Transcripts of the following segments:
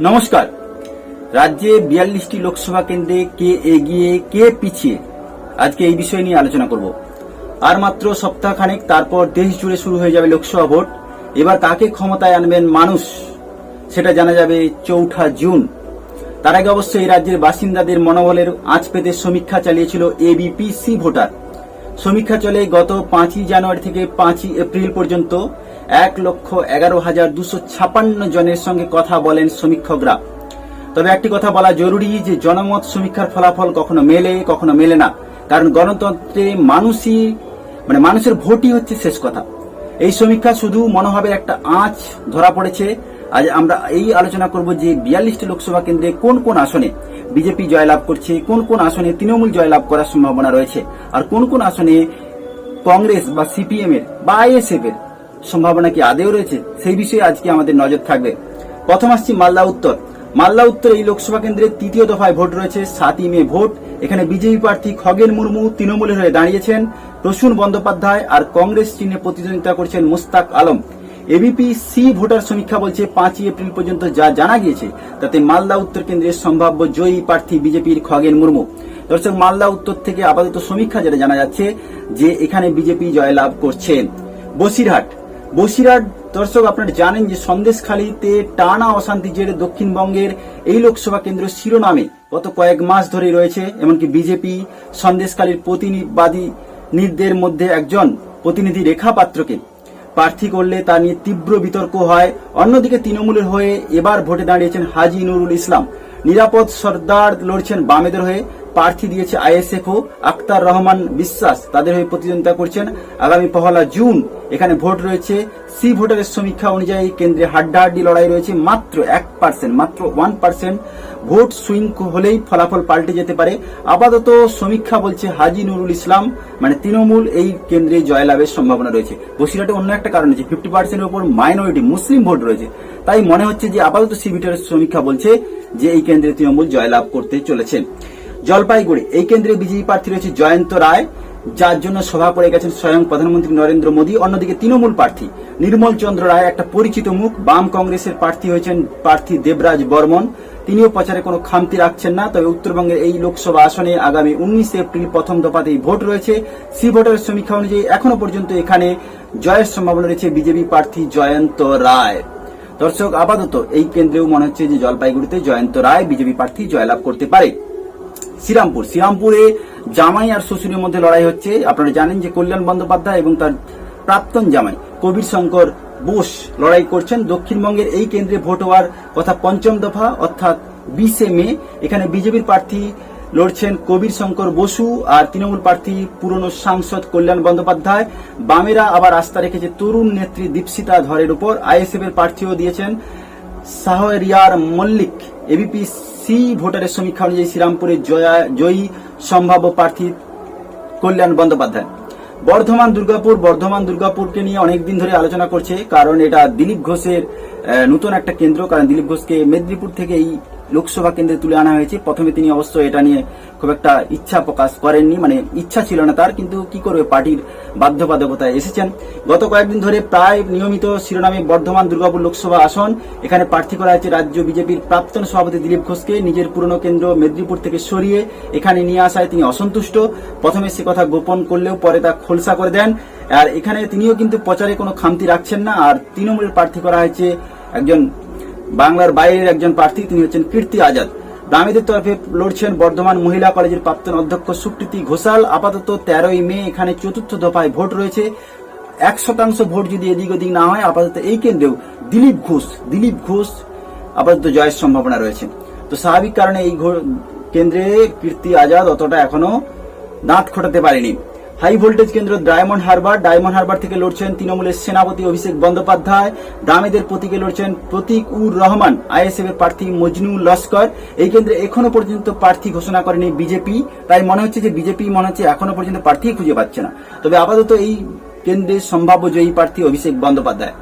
নমস্কার। রাজ্যে বিয়াল্লিশটি লোকসভা কেন্দ্রে কে এগিয়ে, কে পিছিয়ে? আজকে এই বিষয় নিয়ে আলোচনা করব। আর মাত্র সপ্তাহখানেক তারপর দেশ জুড়ে শুরু হয়ে যাবে লোকসভা ভোট। এবার কাকে ক্ষমতায় আনবেন মানুষ, সেটা জানা যাবে চৌঠা জুন। তার আগে অবশ্য এই রাজ্যের বাসিন্দাদের মনোবলের আঁচ পেতে সমীক্ষা চালিয়েছিল এবিপিসি ভোটার। সমীক্ষা চলে গত পাঁচই জানুয়ারি থেকে পাঁচই এপ্রিল পর্যন্ত। এক লক্ষ এগারো হাজার দুশো ছাপান্ন জনের সঙ্গে কথা বলেন সমীক্ষকরা। তবে একটি কথা বলা জরুরি যে, জনমত সমীক্ষার ফলাফল কখনো মেলে কখনো মেলে না। কারণ গণতন্ত্রে মানুষই মানে মানুষের ভোটই হচ্ছে শেষ কথা। এই সমীক্ষা শুধু মনোভাবের একটা আঁচ ধরা পড়েছে। আজ আমরা এই আলোচনা করব যে, বিয়াল্লিশটি লোকসভা কেন্দ্রে কোন কোন আসনে বিজেপি জয়লাভ করছে, কোন কোন আসনে তৃণমূল জয়লাভ করার সম্ভাবনা রয়েছে, আর কোন কোন আসনে কংগ্রেস বা সিপিএম এর বা আইএসএফ এর সম্ভাবনা কি আদেও রয়েছে? সেই বিষয়ে আজকে আমাদের নজর থাকবে। প্রথম আসছি মালদা উত্তর। মালদা উত্তর এই লোকসভা কেন্দ্রের তৃতীয় দফায় ভোট রয়েছে, সাতই মে ভোট। এখানে বিজেপি প্রার্থী খগেন মুর্মু তৃণমূলের হয়ে দাঁড়িয়েছেন। প্রসূন বন্দ্যোপাধ্যায় আর কংগ্রেস চিহ্নে প্রতিদ্বন্দ্বিতা করছেন Mushtaq Alam. ABP C voter সমীক্ষা বলছে, পাঁচই এপ্রিল পর্যন্ত যা জানা গিয়েছে, তাতে মালদা উত্তর কেন্দ্রের সম্ভাব্য জয়ী প্রার্থী বিজেপির খগেন মুর্মু। দর্শক, মালদা উত্তর থেকে আপাতত সমীক্ষা যেটা জানা যাচ্ছে, যে এখানে বিজেপি জয়লাভ করছেন বসিরহাট বসিরহাট, দর্শক আপনারা জানেন যে সন্দেশখালীতে টানা অশান্তি জেরে দক্ষিণবঙ্গের এই লোকসভা কেন্দ্র শিরোনামে গত কয়েক মাস ধরে রয়েছে, এমনকি বিজেপি সন্দেশখালীর প্রতিনিবাদী নির্দের মধ্যে একজন প্রতিনিধি রেখা পাত্রকে প্রার্থী করলে তা নিয়ে তীব্র বিতর্ক হয়। অন্যদিকে তৃণমূলের হয়ে এবার ভোটে দাঁড়িয়েছেন হাজি নুরুল ইসলাম। নিরাপদ সর্দার লড়ছেন বামেদের হয়ে। প্রার্থী দিয়েছে আইএসএফ আক্তার রহমান বিশ্বাস। তাদের হয়ে প্রতিদ্বন্দ্বিতা করছেন আগামী পহলা জুন। এখানে ভোট রয়েছে। সি ভোটারের সমীক্ষা অনুযায়ী কেন্দ্রে হাড্ডাহাড্ডি লড়াই রয়েছে মাত্র এক পার্সেন্ট মাত্র ওয়ান পার্সেন্ট ভোট সুইং হলেই ফলাফল পাল্টে যেতে পারে। আপাতত সমীক্ষা বলছে হাজি নুরুল ইসলাম। মানে তৃণমূল এই কেন্দ্রে জয়লাভের সম্ভাবনা রয়েছে। বসিরহাটে অন্য একটা কারণ আছে ফিফটি পার্সেন্টের উপর মাইনরিটি মুসলিম ভোট রয়েছে। তাই মনে হচ্ছে যে আপাতত সি ভোটারের সমীক্ষা বলছে যে এই কেন্দ্রে তৃণমূল জয়লাভ করতে চলেছে। জলপাইগুড়ি। এই কেন্দ্রে বিজেপি প্রার্থী রয়েছে জয়ন্ত রায়, যার জন্য সভা পড়ে গেছেন স্বয়ং প্রধানমন্ত্রী নরেন্দ্র মোদী। অন্যদিকে তৃণমূল প্রার্থী নির্মল চন্দ্র রায়, একটা পরিচিত মুখ, বাম কংগ্রেসের প্রার্থী হয়েছেন প্রার্থী দেবরাজ বর্মন। তিনিও প্রচারে কোনো খামতি রাখছেন না, তবে উত্তরবঙ্গের এই লোকসভা আসনে আগামী উনিশে এপ্রিল প্রথম দফাতেই ভোট রয়েছে। সি ভোটের সমীক্ষা অনুযায়ী এখনও পর্যন্ত এখানে জয়ের সম্ভাবনা রয়েছে বিজেপি প্রার্থী জয়ন্ত রায়। দর্শক, আপাতত এই কেন্দ্রেও মনে হচ্ছে যে জলপাইগুড়িতে জয়ন্ত রায় বিজেপি প্রার্থী জয়লাভ করতে পারে। শ্রীরামপুর। শ্রীরামপুরে জামাই আর শ্বশুরের মধ্যে লড়াই হচ্ছে। আপনারা জানেন যে কল্যাণ বন্দ্যোপাধ্যায় এবং তার প্রাক্তন জামাই কবির শঙ্কর বোস লড়াই করছেন। দক্ষিণবঙ্গের এই কেন্দ্রে ভোট হওয়ার কথা পঞ্চম দফা, অর্থাৎ বিশে মে। এখানে বিজেপির প্রার্থী লড়ছেন কবির শঙ্কর বসু আর তৃণমূল প্রার্থী পুরনো সাংসদ কল্যাণ বন্দ্যোপাধ্যায়। বামেরা আবার আস্থা রেখেছে তরুণ নেত্রী দীপসিতা ধরের উপর। আইএসএফ এর প্রার্থীও দিয়েছেন। শাহরিয়ার মল্লিক এবিপি সি ভোটারের সমীক্ষা অনুযায়ী শ্রীরামপুরের জয়া- জয়ী সম্ভাব্য প্রার্থী কল্যাণ বন্দ্যোপাধ্যায়। বর্ধমান দুর্গাপুর, বর্ধমান দুর্গাপুরকে নিয়ে অনেকদিন ধরে আলোচনা করছে, কারণ এটা দিলীপ ঘোষের নতুন একটা কেন্দ্র, কারণ দিলীপ ঘোষকে মেদিনীপুর থেকে এই লোকসভা কেন্দ্রে তুলে আনা হয়েছে। প্রথমে তিনি অবশ্য এটা নিয়ে খুব একটা ইচ্ছা প্রকাশ করেননি মানে ইচ্ছা ছিল না তার, কিন্তু কি করবে, পার্টির বাধ্যবাধকতায় এসেছেন। গত কয়েকদিন ধরে প্রায় নিয়মিত শিরোনামে বর্ধমান দুর্গাপুর লোকসভা আসন, এখানে প্রার্থী করা হয়েছে রাজ্য বিজেপির প্রাক্তন সভাপতি দিলীপ ঘোষকে, নিজের পুরনো কেন্দ্র মেদিনীপুর থেকে সরিয়ে এখানে নিয়ে আসায় তিনি অসন্তুষ্ট। প্রথমে সে কথা গোপন করলেও পরে তা খোলসা করে দেন। আর এখানে তিনিও কিন্তু প্রচারে কোনো খামতি রাখছেন না। আর তৃণমূলের প্রার্থী করা হয়েছে একজন বাংলার বাইরের একজন প্রার্থী, তিনি হচ্ছেন কীর্তি আজাদ। দামিদের তরফে লড়ছেন বর্ধমান মহিলা কলেজের প্রাক্তন অধ্যক্ষ সুকৃতি ঘোষাল। আপাতত তেরোই মে এখানে চতুর্থ দফায় ভোট রয়েছে। এক শতাংশ ভোট যদি এদিক ওদিক না হয়, আপাতত এই কেন্দ্রেও দিলীপ ঘোষ দিলীপ ঘোষ আপাতত জয়ের সম্ভাবনা রয়েছে। তো স্বাভাবিক কারণে এই কেন্দ্রে কীর্তি আজাদ অতটা এখনও দাঁত খোটাতে পারেনি। হাই ভোল্টেজ কেন্দ্র ডায়মন্ড হারবার। ডায়মন্ড হারবার থেকে লড়ছেন তৃণমূলের সেনাপতি অভিষেক বন্দ্যোপাধ্যায়। দামেদের প্রতীকে লড়ছেন প্রতীক উর রহমান আইএসএফ এর প্রার্থী মজনু লস্কর। এই কেন্দ্রে এখনও পর্যন্ত প্রার্থী ঘোষণা করেনি বিজেপি। তাই মনে হচ্ছে যে বিজেপি মনে হচ্ছে এখনও পর্যন্ত প্রার্থী খুঁজে পাচ্ছে না। তবে আপাতত এই কেন্দ্রের সম্ভাব্য জয়ী প্রার্থী অভিষেক বন্দ্যোপাধ্যায়।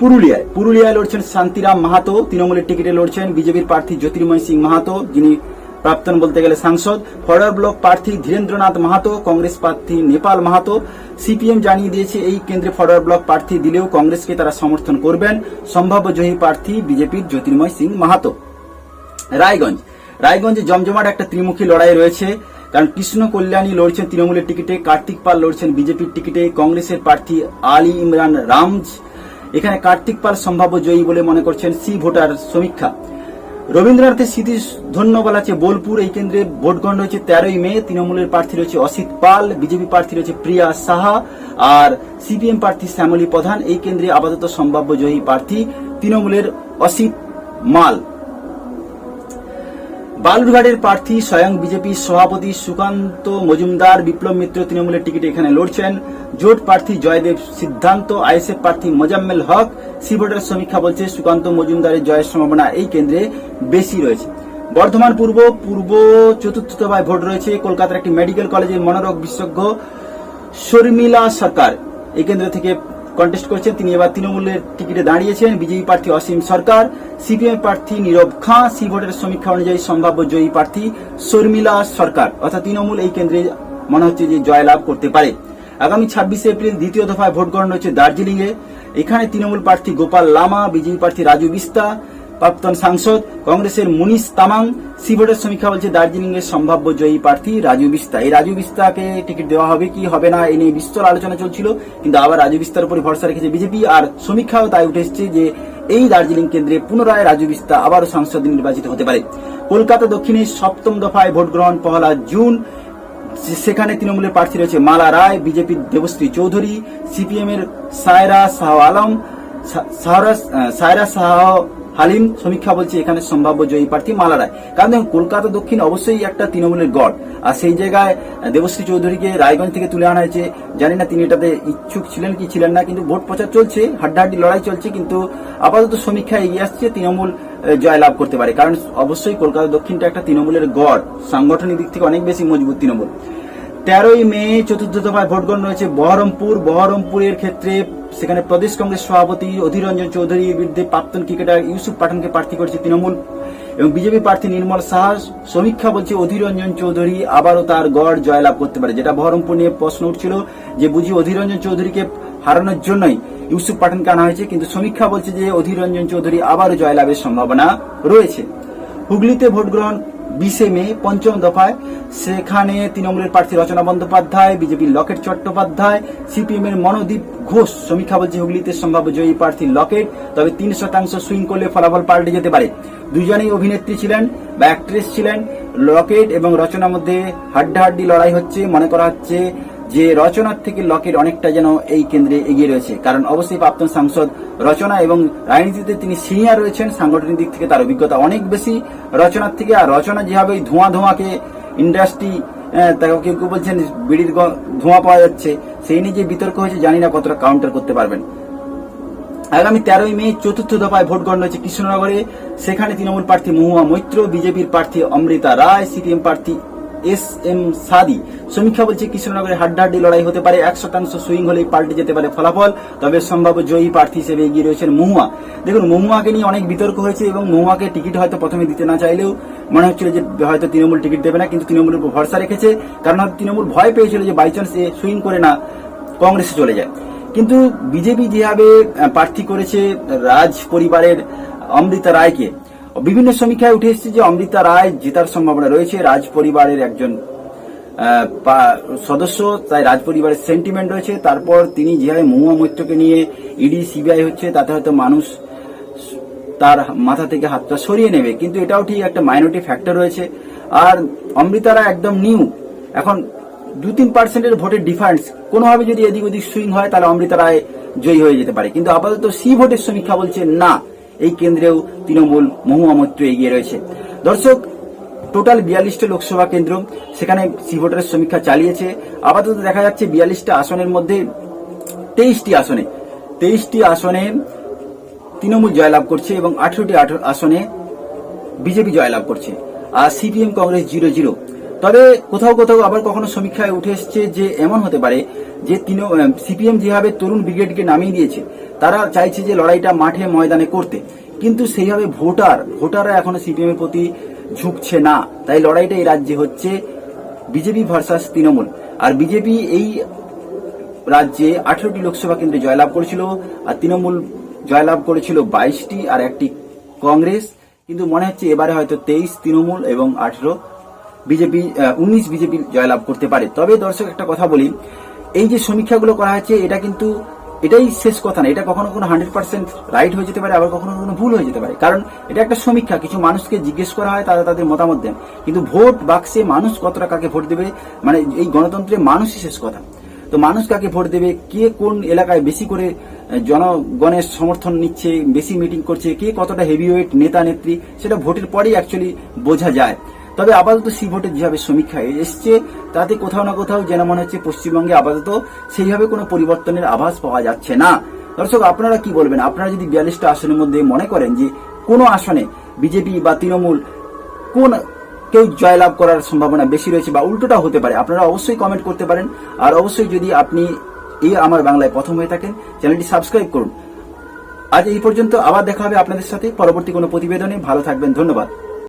পুরুলিয়ায় পুরুলিয়ায় লড়ছেন শান্তিরাম মাহাতো। তৃণমূলের টিকিটে লড়ছেন বিজেপির প্রার্থী জ্যোতির্ময় সিং মাহাতো, যিনি প্রাক্তন বলতে গেলে সাংসদ, ফরওয়ার্ড ব্লক প্রার্থী ধীরেন্দ্রনাথ মাহাতো, কংগ্রেস প্রার্থী নেপাল মাহাতো। সিপিএম জানিয়ে দিয়েছে, এই কেন্দ্রে ফরওয়ার্ড ব্লক প্রার্থী দিলেও কংগ্রেসকে তারা সমর্থন করবেন। সম্ভাব্য জয়ী প্রার্থী বিজেপির জ্যোতির্ময় সিং মাহাতো। রায়গঞ্জ। রায়গঞ্জে জমজমাট একটা ত্রিমুখী লড়াই রয়েছে। কারণ কৃষ্ণ কল্যাণী লড়ছেন তৃণমূলের টিকিটে, কার্তিক পাল লড়ছেন বিজেপির টিকিটে, কংগ্রেসের প্রার্থী আলী ইমরান রামজ। এখানে কার্তিক পাল সম্ভাব্য জয়ী বলে মনে করছেন সি ভোটার সমীক্ষা। রবীন্দ্রনাথের স্মৃতি ধন্য আছে বোলপুর, এই কেন্দ্রে ভোট গ্রহণ হয়েছে তেরোই মে, তৃণমূলের প্রার্থী রয়েছে অসিত পাল, বিজেপি প্রার্থী রয়েছে প্রিয়া সাহা, আর সিপিএম প্রার্থী শ্যামলী প্রধান, এই কেন্দ্রে আপাতত সম্ভাব্য জয়ী প্রার্থী তৃণমূলের অসিত মাল। বালুরঘাটের প্রার্থী স্বয়ং বিজেপি সভাপতি সুকান্ত মজুমদার, বিপ্লব মিত্র তৃণমূলের টিকিটে এখানে লড়ছেন। জোট প্রার্থী জয়দেব সিদ্ধান্ত, আইএসএফ প্রার্থী মোজাম্মেল হক, সি ভোটার সমীক্ষা বলছে সুকান্ত মজুমদারের জয়ের সম্ভাবনা এই কেন্দ্রে বেশি রয়েছে। বর্ধমান পূর্ব পূর্ব চতুর্থ দফায় ভোট রয়েছে। কলকাতার একটি মেডিকেল কলেজের মনোরোগ বিশেষজ্ঞ শর্মিলা সরকার। এই কেন্দ্র থেকে কন্টেস্ট করছেন। তিনি এবার তৃণমূলের টিকিটে দাঁড়িয়েছেন। বিজেপি প্রার্থী অসীম সরকার সিপিএম প্রার্থী নীরব খাঁ সি ভোটের সমীক্ষা অনুযায়ী সম্ভাব্য জয়ী প্রার্থী শর্মিলা সরকার। অর্থাৎ তৃণমূল এই কেন্দ্রে মনে হচ্ছে যে জয়লাভ করতে পারে। আগামী ছাব্বিশে এপ্রিল দ্বিতীয় দফায় ভোট গ্রহণ হচ্ছে দার্জিলিং এ এখানে তৃণমূল প্রার্থী গোপাল লামা বিজেপি প্রার্থী রাজু বিস্তা প্রাক্তন সাংসদ কংগ্রেসের মুনিশ তামাং সি ভোটের সমীক্ষা বলছে দার্জিলিং এর সম্ভাব্য জয়ী প্রার্থী রাজু বিস্তা। এই রাজু বিস্তাকে টিকিট দেওয়া হবে কি, হবে না এই নিয়ে বিস্তর আলোচনা চলছিল, কিন্তু আবার রাজু বিস্তার উপরে ভরসা রেখেছে বিজেপি, আর সমীক্ষাও তাই উঠে এসেছে যে এই দার্জিলিং কেন্দ্রে পুনরায় রাজু বিস্তা আবারও সাংসদ নির্বাচিত হতে পারে। কলকাতা দক্ষিণে সপ্তম দফায় ভোট গ্রহণ পহলা জুন। সেখানে তৃণমূলের প্রার্থী রয়েছে মালা রায়, বিজেপির দেবশ্রী চৌধুরী সিপিএম এর সায়রা শাহ আলম সায়রা শাহ হালিম সমীক্ষা বলছে এখানে সম্ভাব্য জয়ী প্রার্থী মালা রায়। কারণ দেখুন, কলকাতা দক্ষিণ অবশ্যই একটা তৃণমূলের গড়। আর সেই জায়গায় দেবশ্রী চৌধুরীকে রায়গঞ্জ থেকে তুলে আনা হয়েছে। জানি না তিনি এটাতে ইচ্ছুক ছিলেন কি ছিলেন না, কিন্তু ভোট প্রচার চলছে, হাড্ডাহাড্ডি লড়াই চলছে, কিন্তু আপাতত সমীক্ষা এগিয়ে আসছে, তৃণমূল জয় লাভ করতে পারে। কারণ অবশ্যই কলকাতা দক্ষিণটা একটা তৃণমূলের গড়। সাংগঠনিক দিক থেকে অনেক বেশি মজবুত তৃণমূল। তেরোই মে চতুর্থ দফায় ভোট গ্রহণ রয়েছে বহরমপুর। বহরমপুরের ক্ষেত্রে সেখানে প্রদেশ কংগ্রেস সভাপতি অধীর রঞ্জন চৌধুরীর বিরুদ্ধে প্রাক্তন ক্রিকেটার ইউসুফ পাঠানকে প্রার্থী করেছে তৃণমূল এবং বিজেপি প্রার্থী নির্মল সাহা সমীক্ষা বলছে অধীর রঞ্জন চৌধুরী আবারও তার গড় জয়লাভ করতে পারে। যেটা বহরমপুর নিয়ে প্রশ্ন উঠছিল যে বুঝি অধীর রঞ্জন চৌধুরীকে হারানোর জন্যই ইউসুফ পাঠানকে আনা হয়েছে, কিন্তু সমীক্ষা বলছে যে অধীর রঞ্জন চৌধুরী আবারও জয়লাভের সম্ভাবনা রয়েছে। হুগলিতে ভোট গ্রহণ বিশে মে, পঞ্চম দফায়। সেখানে তৃণমূলের প্রার্থী রচনা বন্দ্যোপাধ্যায়, বিজেপির লকেট চট্টোপাধ্যায় সিপিএম এর মনোদীপ ঘোষ, সমীক্ষা বলছে হুগলিতে সম্ভাব্য জয়ী প্রার্থী লকেট। তবে তিন শতাংশ সুইং করলে ফলাফল পাল্টে যেতে পারে। দুজনেই অভিনেত্রী ছিলেন বা অ্যাক্ট্রেস ছিলেন। লকেট এবং রচনার মধ্যে হাড্ডাহাড্ডি লড়াই হচ্ছে, মনে করা হচ্ছে যে রচনার থেকে লকেট অনেকটা যেন এই কেন্দ্রে এগিয়ে রয়েছে। কারণ অবশ্যই প্রাক্তন সাংসদ রচনা এবং রাজনীতিতে তিনি সিনিয়র রয়েছেন। সাংগঠনিক দিক থেকে তার অভিজ্ঞতা অনেক বেশি রচনার থেকে আর রচনা যেভাবে ধোঁয়া ধোঁয়াকে ইন্ডাস্ট্রি তাকে কেউ কেউ বলছেন বিড়ির ধোঁয়া পাওয়া যাচ্ছে, সেই নিয়ে যে বিতর্ক হয়েছে, জানি না কতটা কাউন্টার করতে পারবেন। আগামী তেরোই মে চতুর্থ দফায় ভোট গ্রহণ হয়েছে কৃষ্ণনগরে। সেখানে তৃণমূল প্রার্থী মহুয়া মৈত্র, বিজেপির প্রার্থী অমৃতা রায়, সিপিএম প্রার্থী এস এম সাদি। সমীক্ষা বলছে, কৃষ্ণনগরে হাড্ডাহাড্ডি লড়াই হতে পারে। এক শতাংশ সুইং হলেই পাল্টে যেতে পারে ফলাফল, তবে সম্ভাব্য জয়ী প্রার্থী হিসেবে এগিয়ে রয়েছেন মহুয়া। দেখুন, মহুয়াকে নিয়ে অনেক বিতর্ক হয়েছে এবং মহুয়াকে টিকিট হয়তো প্রথমে দিতে না চাইলেও মনে হচ্ছিল যে হয়তো তৃণমূল টিকিট দেবে না, কিন্তু তৃণমূলের উপর ভরসা রেখেছে, কারণ তৃণমূল ভয় পেয়েছিল যে বাইচান্স এ সুইং করে না কংগ্রেসে চলে যায়। কিন্তু বিজেপি যেভাবে প্রার্থী করেছে রাজ পরিবারের অমৃতা রায়কে বিভিন্ন সমীক্ষায় উঠে এসেছে যে অমৃতা রায় জেতার সম্ভাবনা রয়েছে। রাজ পরিবারের একজন সদস্য, তাই রাজ পরিবারের সেন্টিমেন্ট রয়েছে। তারপর তিনি যেভাবে মহুয়া মৈত্রকে নিয়ে ইডি, সিবিআই হচ্ছে, তাতে হয়তো মানুষ তার মাথা থেকে হাতটা সরিয়ে নেবে। কিন্তু এটাও ঠিক একটা মাইনরিটি ফ্যাক্টর রয়েছে। আর অমৃতারা একদম নিউ এখন দু তিন পার্সেন্টের ভোটের ডিফারেন্স কোনোভাবে যদি এদিক ওদিক সুইং হয়, তাহলে অমৃতা রায় জয়ী হয়ে যেতে পারে। কিন্তু আপাতত সি ভোটের সমীক্ষা বলছে না। এই কেন্দ্রেও তৃণমূল মহুয়া মৈত্র এগিয়ে রয়েছে। দর্শক, টোটাল বিয়াল্লিশটা লোকসভা কেন্দ্র, সেখানে সি ভোটারের সমীক্ষা চালিয়েছে। আপাতত দেখা যাচ্ছে বিয়াল্লিশটা আসনের মধ্যে তেইশটি আসনে তেইশটি আসনে তৃণমূল জয়লাভ করছে এবং আঠেরোটি আসনে বিজেপি জয়লাভ করছে। আর সিপিএম কংগ্রেস জিরো জিরো। তবে কোথাও কোথাও আবার কখনো সমীক্ষায় উঠে এসছে যে এমন হতে পারে যে সিপিএম যেভাবে তরুণ ব্রিগেডকে নামিয়ে দিয়েছে, তারা চাইছে যে লড়াইটা মাঠে ময়দানে করতে। কিন্তু সেইভাবে ভোটার, ভোটাররা এখনও সিপিএম এর প্রতি ঝুঁকছে না। তাই লড়াইটা এই রাজ্যে হচ্ছে বিজেপি ভার্সাস তৃণমূল। আর বিজেপি এই রাজ্যে আঠেরোটি লোকসভা কেন্দ্রে জয়লাভ করেছিল, আর তৃণমূল জয়লাভ করেছিল বাইশটি আর একটি কংগ্রেস। কিন্তু মনে হচ্ছে এবারে হয়তো তেইশ তৃণমূল এবং আঠেরো বিজেপি উনিশ বিজেপি জয়লাভ করতে পারে। তবে দর্শক, একটা কথা বলি, এই যে সমীক্ষাগুলো করা হয়েছে, এটা কিন্তু, এটাই শেষ কথা না। এটা কখনো কোনো হান্ড্রেড পার্সেন্ট রাইট হয়ে যেতে পারে, আবার কখনো কোনো ভুল হয়ে যেতে পারে। কারণ এটা একটা সমীক্ষা, কিছু মানুষকে জিজ্ঞেস করা হয়, তারা তাদের মতামত দেন। কিন্তু ভোট বাক্সে মানুষ কতটা কাকে ভোট দেবে মানে এই গণতন্ত্রে মানুষই শেষ কথা। তো মানুষ কাকে ভোট দেবে, কে কোন এলাকায় বেশি করে জনগণের সমর্থন নিচ্ছে, বেশি মিটিং করছে, কে কতটা হেভিওয়েট নেতা, নেত্রী, সেটা ভোটের পরেই অ্যাকচুয়ালি বোঝা যায়। তবে আপাতত সি ভোটের যেভাবে সমীক্ষা এসছে, তাতে কোথাও না কোথাও যেন মনে হচ্ছে পশ্চিমবঙ্গে আপাতত সেইভাবে কোনো পরিবর্তনের আভাস পাওয়া যাচ্ছে না। দর্শক, আপনারা কি বলবেন? আপনারা যদি বিয়াল্লিশটা আসনের মধ্যে মনে করেন যে কোনো আসনে বিজেপি বা তৃণমূল কোন কেউ জয়লাভ করার সম্ভাবনা বেশি রয়েছে বা উল্টোটা হতে পারে, আপনারা অবশ্যই কমেন্ট করতে পারেন। আর অবশ্যই যদি আপনি এই আমার বাংলায় প্রথম হয়ে থাকেন, চ্যানেলটি সাবস্ক্রাইব করুন। আজ এই পর্যন্ত আবার দেখা হবে আপনাদের সাথে পরবর্তী কোনো প্রতিবেদনে। ভালো থাকবেন, ধন্যবাদ।